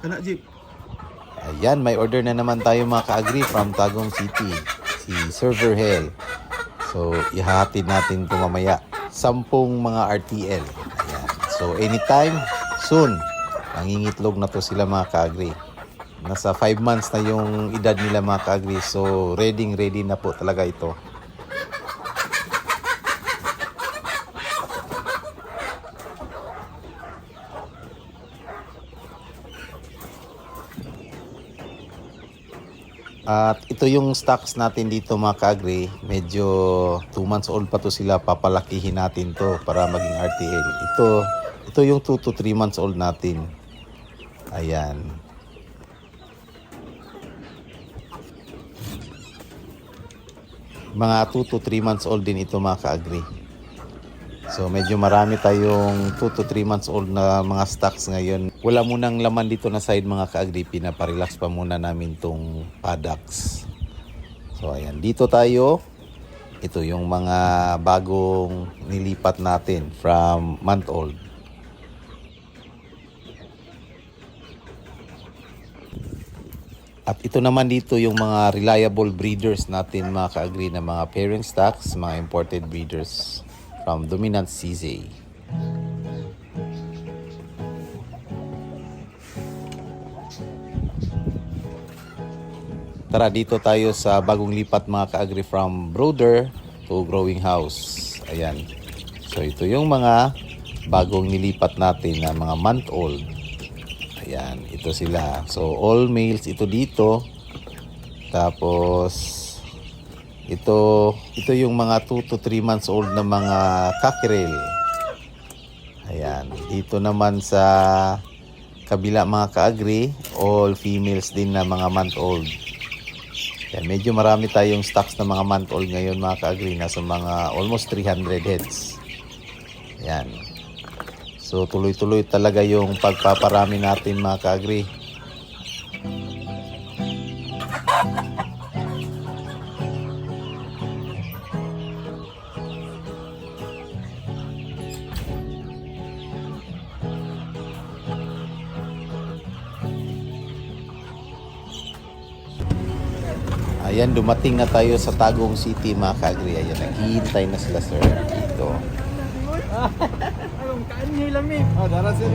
Kana jeep. Ayan, may order na naman tayo mga ka-agree from Tagum City. Si Server Hell. So, ihahatid natin ito mamaya. Sampung mga RTL. Ayan. So, anytime, soon. Nangingitlog na to sila mga ka-agree. Nasa 5 months na yung edad nila mga ka-agree. So, ready ready na po talaga ito. At ito yung stocks natin dito mga ka-agree. Medyo 2 months old pa to sila. Papalakihin natin to para maging RTL. Ito, ito yung 2 to 3 months old natin. Ayan. Mga 2 to 3 months old din ito mga ka-agree. So medyo marami tayong 2 to 3 months old na mga stocks ngayon. Wala munang laman dito na side mga ka-agree. Pinaparelax pa muna namin tong paddocks. So ayan, dito tayo. Ito yung mga bagong nilipat natin from month old. At ito naman dito yung mga reliable breeders natin mga ka-agree na mga parent stocks, mga imported breeders from Dominant CZ. Tara dito tayo sa bagong lipat mga ka-agree from brooder to growing house. Ayan. So ito yung mga bagong nilipat natin na mga month old. Ayan, ito sila. So all males ito dito. Tapos ito ito yung mga 2 to 3 months old na mga cockerel. Ayan, dito naman sa kabila mga ka-agree, all females din na mga month old. Yan, medyo marami tayong stocks na mga month old ngayon mga ka-agree. Nasa mga almost 300 heads. Yan. So tuloy-tuloy talaga yung pagpaparami natin mga ka-agree. Ayan, dumating na tayo sa Tagum City mga ka-agree. Ayan, naghihintay na sila sir dito. Anong kaan niyo lami? Oh, dara sir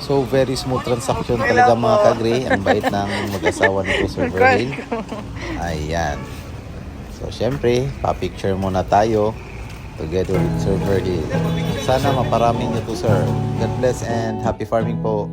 So, very smooth transaction talaga mga ka-agree. Ang bait ng mag-asawa nito Sir Verlin. Ayan. So, syempre, pa-picture muna tayo together with Sir Verlin. Sana maparami niyo to, sir. God bless and happy farming po.